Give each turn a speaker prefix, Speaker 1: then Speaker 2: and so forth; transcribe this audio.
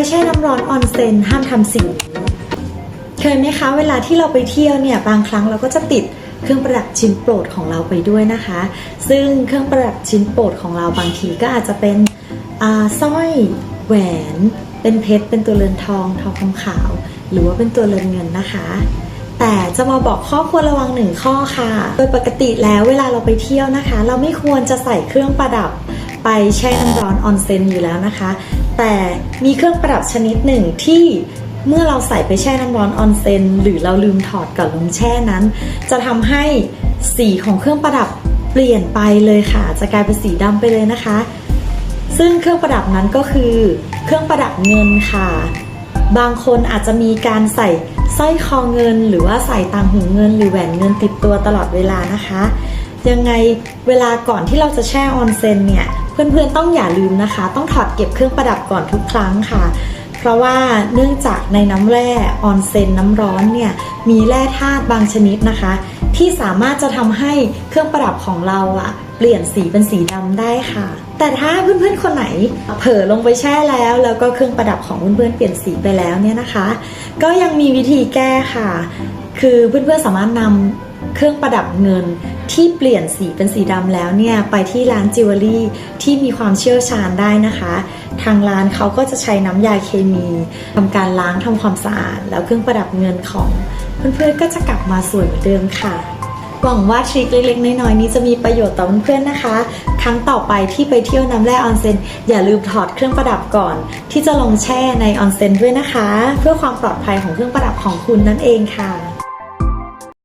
Speaker 1: ไปแช่น้ำร้อนออนเซนห้ามทำสิ่ง เคยไหมคะ เวลาที่เราไปเที่ยวเนี่ยบางครั้งเราก็จะติดเครื่องประดับชิ้นโปรดของเราไปด้วยนะคะ ซึ่งเครื่องประดับชิ้นโปรดของเราบางทีก็อาจจะเป็นสร้อยแหวน เป็นเพชร เป็นตัวเรือนทอง ทองคำขาว หรือว่าเป็นตัวเรือนเงินนะคะ แต่จะมาบอกข้อควรระวังหนึ่งข้อค่ะ โดยปกติแล้วเวลาเราไปเที่ยวนะคะ เราไม่ควรจะใส่เครื่องประดับไปแช่น้ำร้อนออนเซนอยู่แล้วนะคะ แต่มีเครื่องประดับชนิดหนึ่งที่เมื่อเราใส่ไปแช่น้ำร้อนออนเซนหรือเราลืมถอดก่อนลงแช่นั้น จะทำให้สีของเครื่องประดับเปลี่ยนไปเลยค่ะ จะกลายเป็นสีดำไปเลยนะคะ ซึ่งเครื่องประดับนั้นก็คือ เครื่องประดับเงินค่ะ บางคนอาจจะมีการใส่สร้อยคอเงิน หรือว่าใส่ต่างหูเงิน หรือแหวนเงินติดตัวตลอดเวลานะคะ ยังไงเวลาก่อนที่เราจะแช่ออนเซนเนี่ย เพื่อนๆต้องอย่าลืมนะคะ ต้องถอดเก็บเครื่องประดับก่อนทุกครั้งค่ะ เพราะว่าเนื่องจากในน้ำแร่ออนเซ็นน้ำร้อนเนี่ยมีแร่ธาตุบางชนิดนะคะ ที่สามารถจะทำให้เครื่องประดับของเราอะเปลี่ยนสีเป็นสีดำได้ค่ะ แต่ถ้าเพื่อนๆคนไหนเผลอลงไปแช่แล้ว แล้วก็เครื่องประดับของเพื่อนๆเปลี่ยนสีไปแล้วเนี่ยนะคะ ก็ยังมีวิธีแก้ค่ะ คือเพื่อนๆสามารถนำเครื่องประดับเงินที่เปลี่ยนสีเป็นสีดำแล้วเนี่ย ไปที่ร้านจิวเวลรี่ที่มีความเชี่ยวชาญได้นะคะ ทางร้านเขาก็จะใช้น้ำยาเคมีทำการล้างทำความสะอาด แล้วเครื่องประดับเงินของเพื่อนๆก็จะกลับมาสวยเหมือนเดิมค่ะหวังว่าทริคเล็กๆ น้อยๆ นี้จะมีประโยชน์ต่อเพื่อนๆนะคะ ครั้งต่อไปที่ไปเที่ยวน้ำแร่ออนเซ็นอย่าลืมถอดเครื่องประดับก่อน ที่จะลงแช่ในออนเซ็นด้วยนะคะ เพื่อความปลอดภัยของเครื่องประดับของคุณนั่นเองค่ะ